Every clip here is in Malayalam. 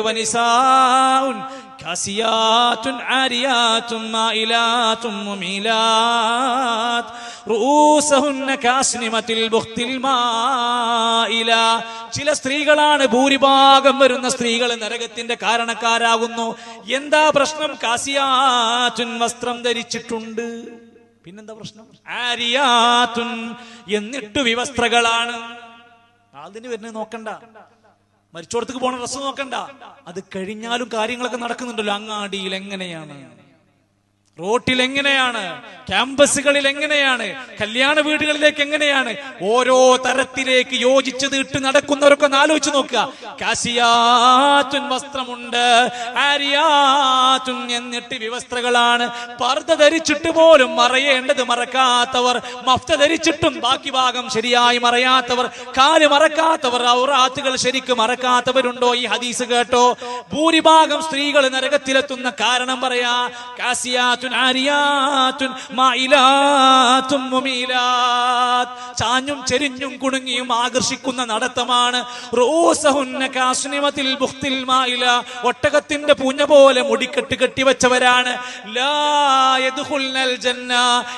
ونساء كاسيات عاريات مائلات مميلات رؤوسهن كاسنمة البخت المائلة ചില സ്ത്രീകളാണ് ഭൂരിഭാഗം വരുന്ന സ്ത്രീകൾ നരകത്തിന്റെ കാരണക്കാരാകുന്നു എന്താ പ്രശ്നം കാസിയാറ്റുൻ വസ്ത്രം ധരിച്ചിട്ടുണ്ട് പിന്നെന്താ പ്രശ്നം ആരിയാത്തുൻ എന്നിട്ട് വിവസ്ത്രകളാണ് അതിന് വരുന്നത് നോക്കണ്ട മരിച്ചോടത്തേക്ക് പോണ ഡ്രസ്സ് നോക്കണ്ട. അത് കഴിഞ്ഞാലും കാര്യങ്ങളൊക്കെ നടക്കുന്നുണ്ടല്ലോ. അങ്ങാടിയിൽ എങ്ങനെയാണ്? റോട്ടിൽ എങ്ങനെയാണ്? ക്യാമ്പസുകളിൽ എങ്ങനെയാണ്? കല്യാണ വീടുകളിലേക്ക് എങ്ങനെയാണ്? ഓരോ തരത്തിലേക്ക് യോജിച്ചത് ഇട്ട് നടക്കുന്നവരൊക്കെ ഒന്ന് ആലോചിച്ച് നോക്കുക. കാശിയാറ്റുൻ വസ്ത്രമുണ്ട് ആരിയാറ്റുൻ എന്നിട്ട് വിവസ്ത്രകളാണ് പർദ്ദ ധരിച്ചിട്ട് പോലും മറയേണ്ടത് മറക്കാത്തവർ മഫ്ത ധരിച്ചിട്ടും ബാക്കി ഭാഗം ശരിയായി മറയാത്തവർ കാൽ മറക്കാത്തവർ ഔറാത്തുകൾ ശരിക്കും മറക്കാത്തവരുണ്ടോ? ഈ ഹദീസ് കേട്ടോ? ഭൂരിഭാഗം സ്ത്രീകൾ നരകത്തിലെത്തുന്ന കാരണം പറയാ കാസിയാറ്റുൻ മുമീലാത്ത് ചാഞ്ഞും ചെരിഞ്ഞും കുണുങ്ങിയും ആകർഷിക്കുന്ന നടത്തമാണ്. ഒട്ടകത്തിന്റെ പൂഞ്ഞ പോലെ മുടിക്കെട്ട് കെട്ടിവെച്ചവരാണ്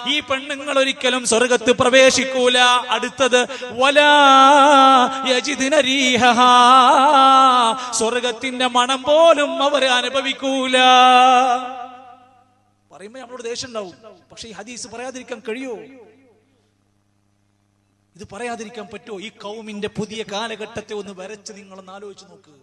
ഈ പെണ്ണുങ്ങൾ ഒരിക്കലും സ്വർഗത്ത് പ്രവേശിക്കൂല. അടുത്തത് സ്വർഗത്തിന്റെ മണം പോലും അവർ അനുഭവിക്കൂല. പറയുമ്പോ നമ്മളോട് ദേഷ്യം ഉണ്ടാവും പക്ഷെ ഈ ഹദീസ് പറയാതിരിക്കാൻ കഴിയോ ഇത് പറയാതിരിക്കാൻ പറ്റുമോ? ഈ കൗമിന്റെ പുതിയ കാലഘട്ടത്തെ ഒന്ന് വരച്ച് നിങ്ങളൊന്ന് ആലോചിച്ച് നോക്ക്.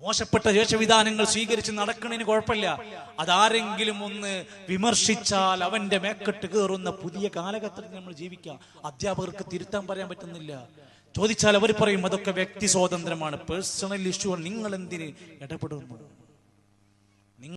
മോശപ്പെട്ട ശേഷവിധാനങ്ങൾ സ്വീകരിച്ച് നടക്കണതിന് കുഴപ്പമില്ല. അതാരെങ്കിലും ഒന്ന് വിമർശിച്ചാൽ അവന്റെ മേക്കെട്ട് കയറുന്ന പുതിയ കാലഘട്ടത്തിൽ നമ്മൾ ജീവിക്കാം. അധ്യാപകർക്ക് തിരുത്താൻ പറയാൻ പറ്റുന്നില്ല. ചോദിച്ചാൽ അവർ പറയും അതൊക്കെ വ്യക്തി സ്വാതന്ത്ര്യമാണ്. പേഴ്സണൽ ഇഷ്യൂ നിങ്ങൾ എന്തിന് ഇടപെടുന്നു